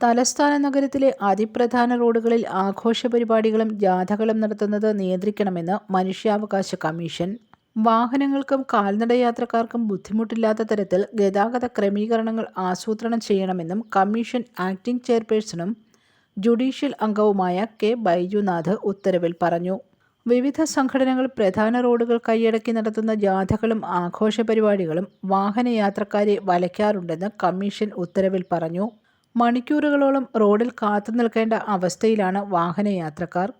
തലസ്ഥാന നഗരത്തിലെ അതിപ്രധാന റോഡുകളിൽ ആഘോഷ പരിപാടികളും ജാഥകളും നടത്തുന്നത് നിയന്ത്രിക്കണമെന്ന് മനുഷ്യാവകാശ കമ്മീഷൻ. വാഹനങ്ങൾക്കും കാൽനടയാത്രക്കാർക്കും ബുദ്ധിമുട്ടില്ലാത്ത തരത്തിൽ ഗതാഗത ക്രമീകരണങ്ങൾ ആസൂത്രണം ചെയ്യണമെന്നും കമ്മീഷൻ ആക്ടിംഗ് ചെയർപേഴ്സണും ജുഡീഷ്യൽ അംഗവുമായ കെ. ബൈജുനാഥ് ഉത്തരവിൽ പറഞ്ഞു. വിവിധ സംഘടനകൾ പ്രധാന റോഡുകൾ കൈയടക്കി നടത്തുന്ന ജാഥകളും ആഘോഷ പരിപാടികളും വാഹനയാത്രക്കാരെ വലയ്ക്കാറുണ്ടെന്ന് കമ്മീഷൻ ഉത്തരവിൽ പറഞ്ഞു. മണിക്കൂറുകളോളം റോഡിൽ കാത്തു നിൽക്കേണ്ട അവസ്ഥയിലാണ് വാഹനയാത്രക്കാർ.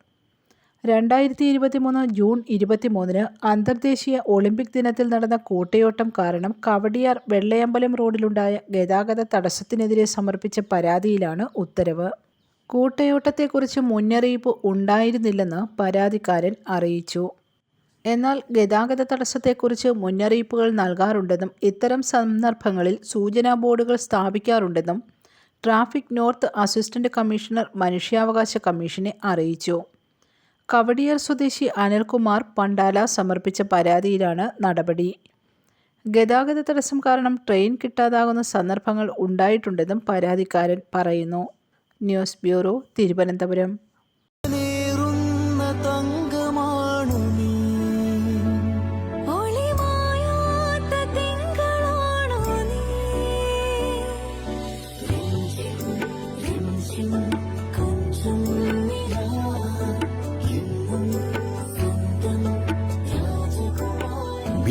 രണ്ടായിരത്തി ഇരുപത്തിമൂന്ന് ജൂൺ ഇരുപത്തിമൂന്നിന് അന്തർദേശീയ ഒളിമ്പിക് ദിനത്തിൽ നടന്ന കൂട്ടയോട്ടം കാരണം കവടിയാർ വെള്ളയമ്പലം റോഡിലുണ്ടായ ഗതാഗത തടസ്സത്തിനെതിരെ സമർപ്പിച്ച പരാതിയിലാണ് ഉത്തരവ്. കൂട്ടയോട്ടത്തെക്കുറിച്ച് മുന്നറിയിപ്പ് ഉണ്ടായിരുന്നില്ലെന്ന് പരാതിക്കാരൻ അറിയിച്ചു. എന്നാൽ ഗതാഗത തടസ്സത്തെക്കുറിച്ച് മുന്നറിയിപ്പുകൾ നൽകാറുണ്ടെന്നും ഇത്തരം സന്ദർഭങ്ങളിൽ സൂചനാ ബോർഡുകൾ സ്ഥാപിക്കാറുണ്ടെന്നും ട്രാഫിക് നോർത്ത് അസിസ്റ്റന്റ് കമ്മീഷണർ മനുഷ്യാവകാശ കമ്മീഷനെ അറിയിച്ചു. കവടിയാർ സ്വദേശി അനിൽകുമാർ പണ്ടാല സമർപ്പിച്ച പരാതിയിലാണ് നടപടി. ഗതാഗത തടസ്സം കാരണം ട്രെയിൻ കിട്ടാതാകുന്ന സന്ദർഭങ്ങൾ ഉണ്ടായിട്ടുണ്ടെന്നും പരാതിക്കാരൻ പറയുന്നു. News bureau Thiruvananthapuram.